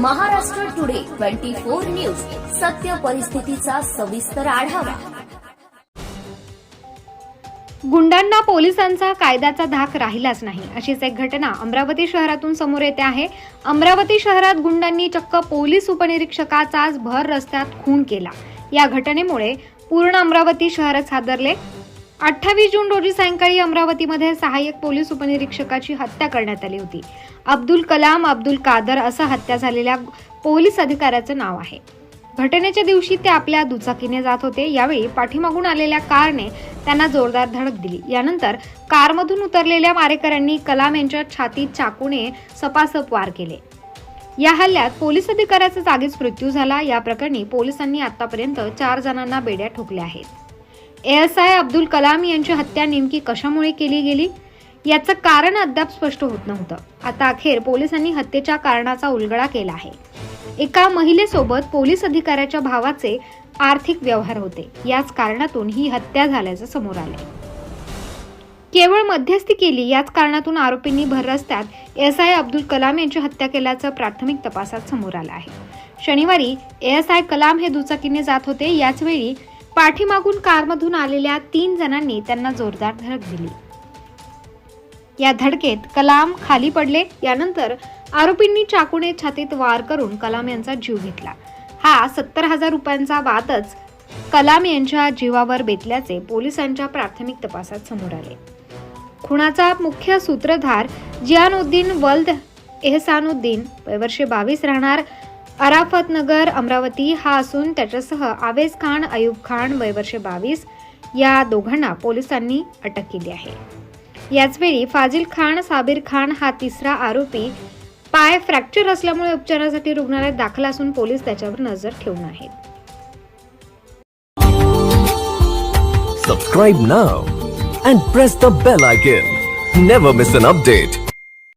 Maharashtra today twenty four news. सत्य परिस्थितीचा सविस्तर आढावा. गुंडांना पोलिसांचा कायद्याचा धाक राहिलाच नाही. अशीच एक घटना अमरावती शहरातून समोर येते आहे. अमरावती शहरात गुंडांनी चक्क पोलीस उपनिरीक्षकाचाच भर रस्त्यात खून केला. या घटनेमुळे पूर्ण अमरावती शहरच हादरले. अठ्ठावीस जून रोजी सायंकाळी अमरावतीमध्ये सहाय्यक पोलीस उपनिरीक्षकाची हत्या करण्यात आली होती. अब्दुल कलाम अब्दुल कादर असं हत्या झालेल्या पोलीस अधिकाऱ्याचं नाव आहे. घटनेच्या दिवशी ते आपल्या दुचाकीने जात होते. यावेळी पाठीमागून आलेल्या कारने त्यांना जोरदार धडक दिली. यानंतर कारमधून उतरलेल्या मारेकऱ्यांनी कलाम यांच्या छातीत चाकूने सपासप वार केले. या हल्ल्यात पोलीस अधिकाऱ्याचा जागीच मृत्यू झाला. या प्रकरणी पोलिसांनी आतापर्यंत चार जणांना बेड्या ठोकल्या आहेत. एस आय अब्दुल कलाम यांची हत्या नेमकी कशामुळे केली गेली? याचं कारण अद्याप स्पष्ट होत नव्हतं. आता अखेर पोलिसांनी हत्येच्या कारणाचा उलगडा केला आहे. एका महिलेसोबत पोलीस अधिकाऱ्याच्या भावाचे आर्थिक व्यवहार होते. याच कारणातून ही हत्या झाल्याचं समोर आले केवळ मध्यस्थी केली याच कारणातून आरोपींनी भर रस्त्यात एस आय अब्दुल कलाम यांची हत्या केल्याचं प्राथमिक तपासात समोर आलं आहे. शनिवारी एस आय कलाम हे दुचाकीने जात होते. याचवेळी पाठीमागून कारमधून आलेल्या तीन जणांनी त्यांना जोरदार धडक दिली. या धडकेत कलाम खाली पडले. यानंतर आरोपींनी चाकूने छातीत वार करून कलाम यांचा जीव घेतला. हा सत्तर हजार रुपयांचा वादच कलाम यांच्या जीवावर बेतल्याचे पोलिसांच्या प्राथमिक तपासात समोर आले. खुणाचा मुख्य सूत्रधार जियानुद्दीन वल्द एहसानुद्दीन वयवर्षे बावीस राहणार अराफत नगर अमरावती हा असून त्याच्यासह आवेज खान अयूब खान वयवर्षे बावीस या दोघांना पोलिसांनी अटक केली आहे याचवेळी फाजिल खान साबिर खान हा तिसरा आरोपी पाय फ्रॅक्चर असल्यामुळे उपचारासाठी रुग्णालयात दाखल असून पोलीस त्याच्यावर नजर ठेवून आहेत Subscribe now and press the bell icon. Never miss an update.